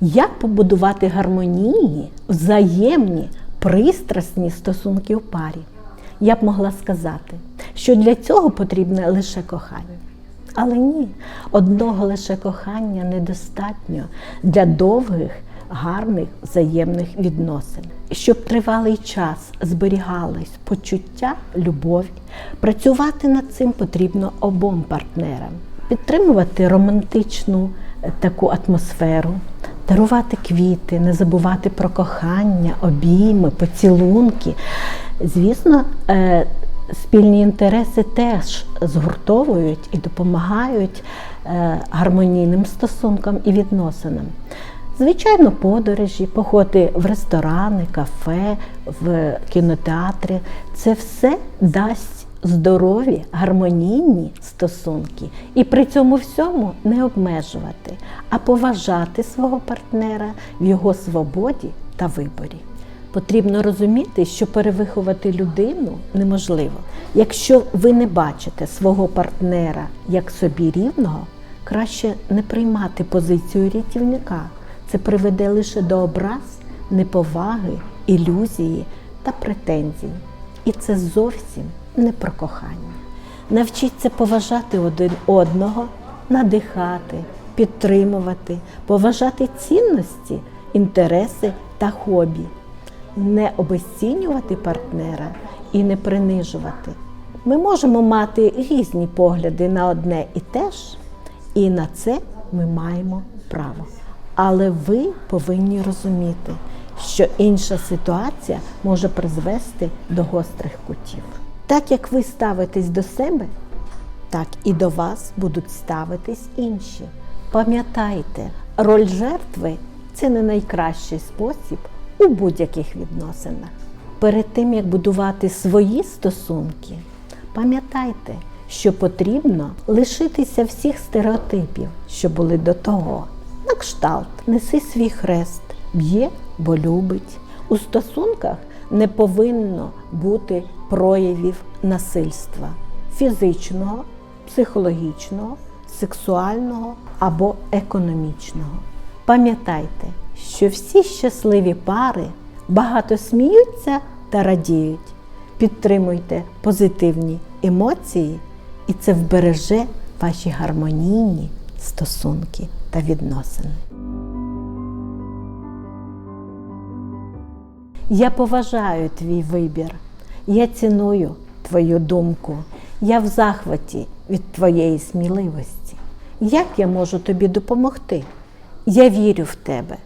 Як побудувати гармонійні, взаємні, пристрасні стосунки в парі? Я б могла сказати, що для цього потрібне лише кохання. Але ні, одного лише кохання недостатньо для довгих, гарних взаємних відносин. Щоб тривалий час зберігались почуття, любові, працювати над цим потрібно обом партнерам, підтримувати романтичну е, таку атмосферу, дарувати квіти, не забувати про кохання, обійми, поцілунки. Звісно, е, спільні інтереси теж згуртовують і допомагають е, гармонійним стосункам і відносинам. Звичайно, подорожі, походи в ресторани, кафе, в кінотеатри це все дасть здорові, гармонійні стосунки. І при цьому всьому не обмежувати, а поважати свого партнера в його свободі та виборі. Потрібно розуміти, що перевиховати людину неможливо. Якщо ви не бачите свого партнера як собі рівного, краще не приймати позицію рятівника. Це приведе лише до образ, неповаги, ілюзії та претензій. І це зовсім не про кохання. Навчіться поважати один одного, надихати, підтримувати, поважати цінності, інтереси та хобі не обесцінювати партнера і не принижувати. Ми можемо мати різні погляди на одне і те ж, і на це ми маємо право. Але ви повинні розуміти, що інша ситуація може призвести до гострих кутів. Так як ви ставитесь до себе, так і до вас будуть ставитись інші. Пам'ятайте, роль жертви це не найкращий спосіб у будь-яких відносинах. Перед тим як будувати свої стосунки, пам'ятайте, що потрібно лишитися всіх стереотипів, що були до того. На кшталт, неси свій хрест, б'є, бо любить. У стосунках не повинно бути проявів насильства фізичного, психологічного, сексуального або економічного. Пам'ятайте, що всі щасливі пари багато сміються та радіють. Підтримуйте позитивні емоції, і це вбереже ваші гармонійні стосунки та відносини. Я поважаю твій вибір. Я ціную твою думку. Я в захваті від твоєї сміливості. Як я можу тобі допомогти? Я вірю в тебе.